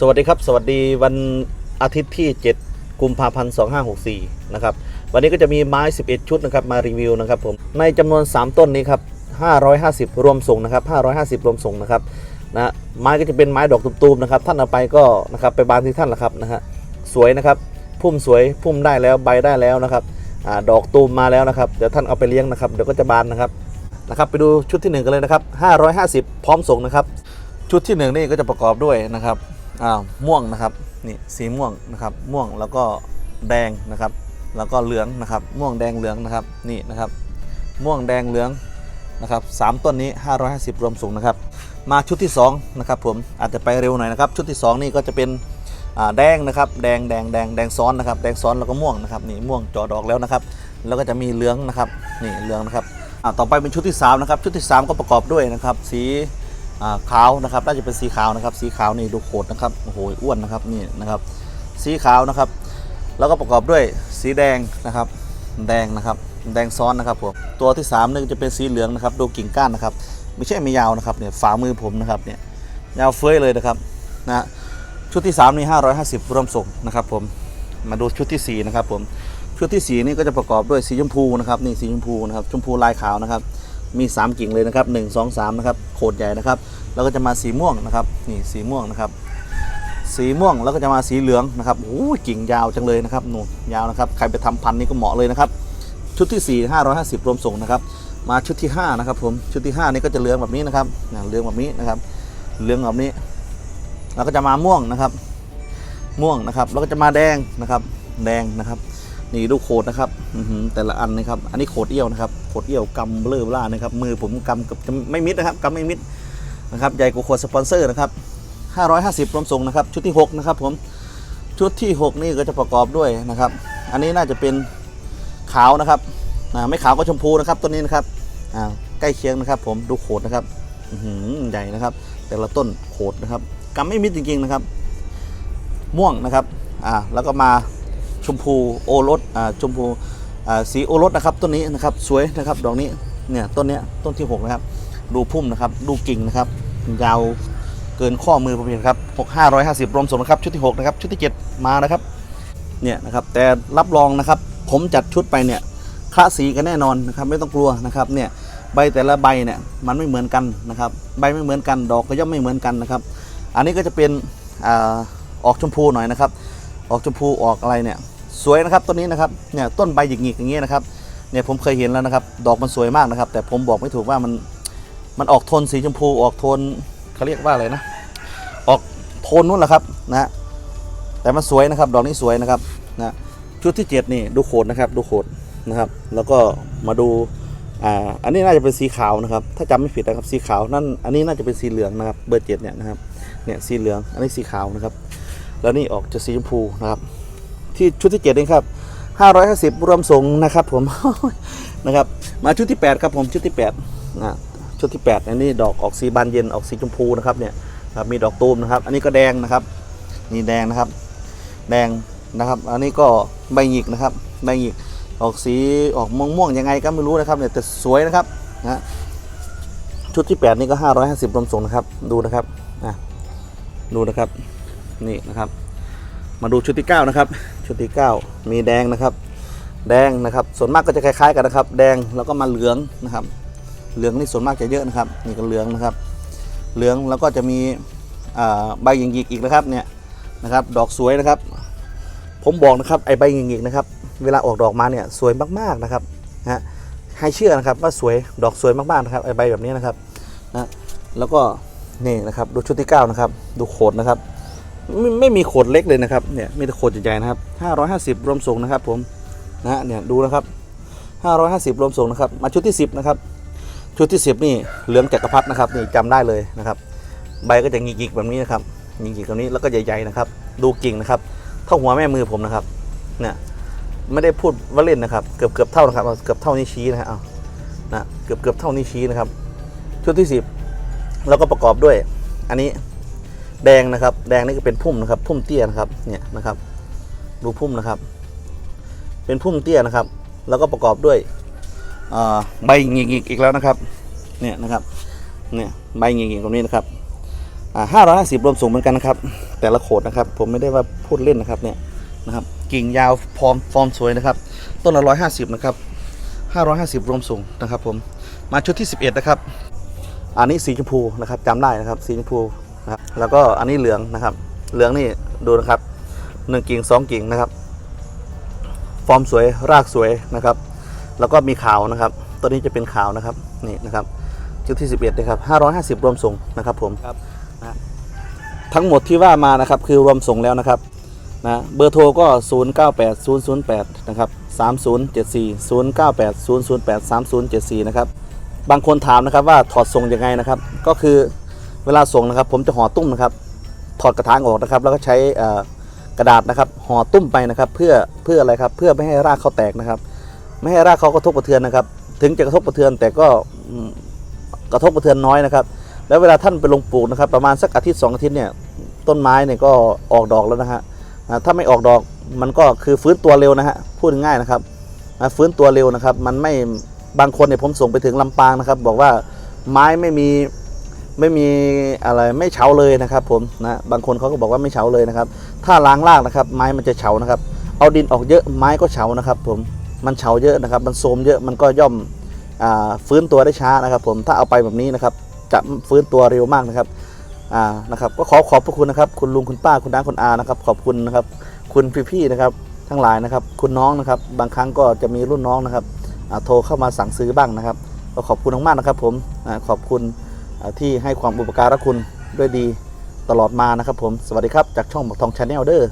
สวัสดีครับ สวัสดีวันอาทิตย์ที่ 7 กุมภาพันธ์ 2564 นะครับ วันนี้ก็จะมีไม้ 11 ชุดนะครับมารีวิวนะครับผม ในจำนวน 3 ต้นนี้ครับ 550 รวมส่งนะครับ 550 รวมส่งนะครับนะไม้ก็จะเป็นไม้ดอกตูมๆนะครับ ท่านเอาไปก็นะครับไปบานที่ท่านละครับนะฮะ สวยนะครับ พุ่มสวย พุ่มได้แล้ว ใบได้แล้วนะครับอดอกตูมมาแล้วนะครับ เดี๋ยวท่านเอาไปเลี้ยงนะครับ เดี๋ยวก็จะบานนะครับ นะครับไปดูชุดที่ 1 กันเลยนะครับ 550 พร้อมส่งนะครับ ชุดที่หนึ่งนี่ก็จะประกอบด้วยนะครับ ม่วงนะครับนี่สีม่วงนะครับม่วงแล้วก็แดงนะครับ แล้วก็เหลืองนะครับ ม่วงแดงเหลืองนะครับนี่นะครับ ม่วงแดงเหลืองนะครับสามต้นนี้ 550 รวมสูงนะครับ มาชุดที่2นะครับผมอาจจะไปเร็วหน่อยนะครับ ชุดที่ 2 นี่ก็จะเป็นอ่าแดงนะครับแดงแดงแดงแดงซ้อนนะครับแดงซ้อนแล้วก็ม่วงนะครับนี่ม่วงจอดอกแล้วนะครับ แล้วก็จะมีเหลืองนะครับนี่เหลืองนะครับอ่าต่อไปเป็นชุดที่สามนะครับชุดที่สามก็ประกอบด้วยนะครับ สี ขาวนะครับน่าจะเป็นสีขาวนะครับ สีขาวนี่ดูโขดนะครับโอ้โหอ้วนนะครับนี่นะครับ สีขาวนะครับ แล้วก็ประกอบด้วยสีแดงนะครับ แดงนะครับแดงซ้อนนะครับผมตัวที่3นี่จะเป็นสีเหลืองนะครับ ดูกิ่งก้านนะครับ ไม่ใช่ไม่ยาวนะครับเนี่ยฝ่ามือผมนะครับเนี่ยยาวเฟ้ยเลยนะครับนะชุดที่3นี่550รวมส่งนะครับผมมาดูชุดที่4นะครับผมชุดที่4นี่ก็จะประกอบด้วยสีชมพูนะครับนี่สีชมพูนะครับชมพูลายขาวนะครับ มี 3 กิ่งเลยนะครับ1 2 3นะครับโขดใหญ่นะครับ แล้วก็จะมาสีม่วงนะครับนี่สีม่วงนะครับ สีม่วงแล้วก็จะมาสีเหลืองนะครับโอ้กิ่งยาวจังเลยนะครับหนูยาวนะครับใครไปทำพันธุ์นี่ก็เหมาะเลยนะครับ ชุดที่ 4 550 รวมส่งนะครับ มาชุดที่ 5 นะครับผมชุดที่ 5 นี่ก็จะเหลืองแบบนี้นะครับนะเหลืองแบบนี้นะครับเหลืองแบบนี้ แล้วก็จะมาม่วงนะครับ ม่วงนะครับ แล้วก็จะมาแดงนะครับ แดงนะครับ นี่ดูโขดนะครับแต่ละอันนะครับ อันนี้โขดเอี้ยวนะครับโขดเอี้ยวกำเบลอเบล่านะครับ มือผมกำเกับไม่มิดนะครับกำไม่มิดนะครับ ใหญ่กว่าขวดสปอนเซอร์นะครับ550รวมส่งนะครับ ชุดที่ 6 นะครับ ผมชุดที่ 6 นี่ก็จะประกอบด้วยนะครับ อันนี้น่าจะเป็นขาวนะครับอ่าไม่ขาวก็ชมพูนะครับต้นนี้นะครับอ่าใกล้เคียงนะครับ ผมดูโขดนะครับใหญ่นะครับ แต่ละต้นโขดนะครับกำไม่มิดจริงๆนะครับ ม่วงนะครับ อ่าแล้วก็มา ชมพูโอรสอ่าชมพูอ่าสีโอรสนะครับต้นนี้นะครับสวยนะครับดอกนี้เนี่ยต้นเนี้ยต้นที่ 6 นะครับ ดูพุ่มนะครับ ดูกิ่งนะครับ ยาวเกินข้อมือผมเห็นครับ6 550รวมสมนะครับชุดที่ 6 นะครับ ชุดที่ 7 มานะครับเนี่ยนะครับแต่รับรองนะครับ ผมจัดชุดไปเนี่ยคละสีกันแน่นอนนะครับไม่ต้องกลัวนะครับเนี่ยใบแต่ละใบเนี่ยมันไม่เหมือนกันนะครับใบไม่เหมือนกันดอกก็ย่อมไม่เหมือนกันนะครับ อันนี้ก็จะเป็นอออกชมพูหน่อยนะครับ ออกชมพูออกอะไรเนี่ย สวยนะครับต้นนี้นะครับเนี่ยต้นใบหยิกๆอย่างเงี้ยนะครับเนี่ยผมเคยเห็นแล้วนะครับ ดอกมันสวยมากนะครับ แต่ผมบอกไม่ถูกว่ามันมันออกโทนสีชมพูออกโทนเขาเรียกว่าอะไรนะ ออกโทนนู้นแหละครับนะฮะแต่มันสวยนะครับ ดอกนี้สวยนะครับนะชุดที่ 7 นี่ดูโขดนะครับ ดูโขดนะครับ แล้วก็มาดูอ่าอันนี้น่าจะเป็นสีขาวนะครับ ถ้าจำไม่ผิดนะครับสีขาวนั่นอันนี้น่าจะเป็นสีเหลืองนะครับเบอร์เจ็ดเนี่ยนะครับเนี่ยสีเหลืองอันนี้สีขาวนะครับ แล้วนี่ออกจะสีชมพูนะครับ ที่ชุดที่เจ็ดนี่ครับ550รวมส่งนะครับผมนะครับมาชุดที่ 8 ครับผมชุดที่8นะชุดที่ 8 อันนี้ดอกออกสีบานเย็นออกสีชมพูนะครับเนี่ยครับมีดอกตูมนะครับ อันนี้ก็แดงนะครับนี่แดงนะครับ แดงนะครับ อันนี้ก็ใบหยิกนะครับใบหยิกออกสีออกม่วงม่วงๆยังไงก็ไม่รู้นะครับเนี่ยแต่สวยนะครับนะชุดที่ 8 นี่ก็ 550รวมส่งนะครับ ดูนะครับอะดูนะครับนี่นะครับ มาดูชุดที่ 9 นะครับ ชุดที่ 9 มีแดงนะครับ แดงนะครับ ส่วนมากก็จะคล้ายๆกันนะครับ แดงแล้วก็มาเหลืองนะครับ เหลืองนี่ส่วนมากจะเยอะนะครับนี่ก็เหลืองนะครับ เหลืองแล้วก็จะมีอ่าใบหยิกอีกนะครับเนี่ยนะครับ ดอกสวยนะครับ ผมบอกนะครับไอใบหยิกนะครับ เวลาออกดอกมาเนี่ยสวยมากๆนะครับฮะให้เชื่อนะครับว่าสวยดอกสวยมากๆนะครับไอใบแบบนี้นะครับนะแล้วก็นี่นะครับดูชุดที่9นะครับดูโขดนะครับ ไม่ไม่มีโขดเล็กเลยนะครับเนี่ยมีแต่โขดใหญ่ๆนะครับ 550 รวมส่งนะครับ ผมนะฮะเนี่ยดูนะครับ 550 รวมส่งนะครับ มาชุดที่ 10 นะครับ ชุดที่ 10 นี่เหลืองจักรพรรดินะครับนี่จำได้เลยนะครับ ใบก็จะงิกๆแบบนี้นะครับงิกๆตรงนี้แล้วก็ใหญ่ๆนะครับ ดูกิ่งนะครับ เท่าหัวแม่มือผมนะครับเนี่ยไม่ได้พูดว่าเล่นนะครับ เกือบเกือบเท่านะครับเอาเกือบเท่านี้ชี้นะฮะเอานะเกือบเกือบเท่านี้ชี้นะครับ ชุดที่ 10 แล้วก็ประกอบด้วย อันนี้ แดงนะครับ แดงนี่ก็เป็นพุ่มนะครับ พุ่มเตี้ยนะครับ เนี่ยนะครับ ดูพุ่มนะครับ เป็นพุ่มเตี้ยนะครับ แล้วก็ประกอบด้วยใบหงิกๆอีกแล้วนะครับ เนี่ยนะครับ เนี่ยใบหงิกๆตรงนี้นะครับห้าร้อยห้าสิบรวมส่งเหมือนกันนะครับ แต่ละโขดนะครับ ผมไม่ได้ว่าพูดเล่นนะครับ เนี่ยนะครับ กิ่งยาวฟอร์มฟอร์มสวยนะครับ ต้นละร้อยห้าสิบนะครับห้าร้อยห้าสิบรวมส่งนะครับ ผม มาชุดที่สิบเอ็ดนะครับ อันนี้สีชมพูนะครับจำได้นะครับ สีชมพู นะครับ แล้วก็อันนี้เหลืองนะครับ เหลืองนี่ดูนะครับหนึ่งกิ่งสองกิ่งนะครับ ฟอร์มสวยรากสวยนะครับ แล้วก็มีขาวนะครับ ตัวนี้จะเป็นขาวนะครับนี่นะครับชุดที่ 11นะครับ550 รวมส่งนะครับผมครับนะทั้งหมดที่ว่ามานะครับคือรวมส่งแล้วนะครับนะเบอร์โทรก็ 098008นะครับ3074 098008 3074นะครับบางคนถามนะครับว่าถอดส่งยังไงนะครับ ก็คือ เวลาส่งนะครับ ผมจะห่อตุ้มนะครับ ถอดกระถางออกนะครับ แล้วก็ใช้กระดาษนะครับห่อตุ้มไปนะครับ เพื่อเพื่ออะไรครับ เพื่อไม่ให้รากเขาแตกนะครับ ไม่ให้รากเขากระทบกระเทือนนะครับ ถึงจะกระทบกระเทือนแต่ก็กระทบกระเทือนน้อยนะครับ แล้วเวลาท่านไปลงปลูกนะครับ ประมาณสักอาทิตย์สองอาทิตย์เนี่ยต้นไม้เนี่ยก็ออกดอกแล้วนะฮะถ้าไม่ออกดอกมันก็คือฟื้นตัวเร็วนะฮะพูดง่ายนะครับฟื้นตัวเร็วนะครับ มันไม่บางคนเนี่ยผมส่งไปถึงลำปางนะครับ บอกว่าไม้ไม่มี ไม่มีอะไรไม่เฉาเลยนะครับ ผมนะบางคนเขาก็บอกว่าไม่เฉาเลยนะครับ ถ้าล้างรากนะครับ ไม้มันจะเฉานะครับ เอาดินออกเยอะไม้ก็เฉานะครับ ผมมันเฉาเยอะนะครับ มันโทมเยอะมันก็ย่อมอฟื้นตัวได้ช้านะครับ ผมถ้าเอาไปแบบนี้นะครับ จะฟื้นตัวเร็วมากนะครับอ่านะครับ ก็ขอขอบพระคุณนะครับ คุณลุงคุณป้าคุณน้าคุณอานะครับ ขอบคุณนะครับ คุณพี่ๆนะครับ ทั้งหลายนะครับ คุณน้องนะครับ บางครั้งก็จะมีรุ่นน้องนะครับโทรเข้ามาสั่งซื้อบ้างนะครับก็ขอบคุณมากๆนะครับ ผมขอบคุณ ที่ให้ความอุปการะคุณด้วยดีตลอดมานะครับผม สวัสดีครับ จากช่องบอกทองชาแนลเด้อ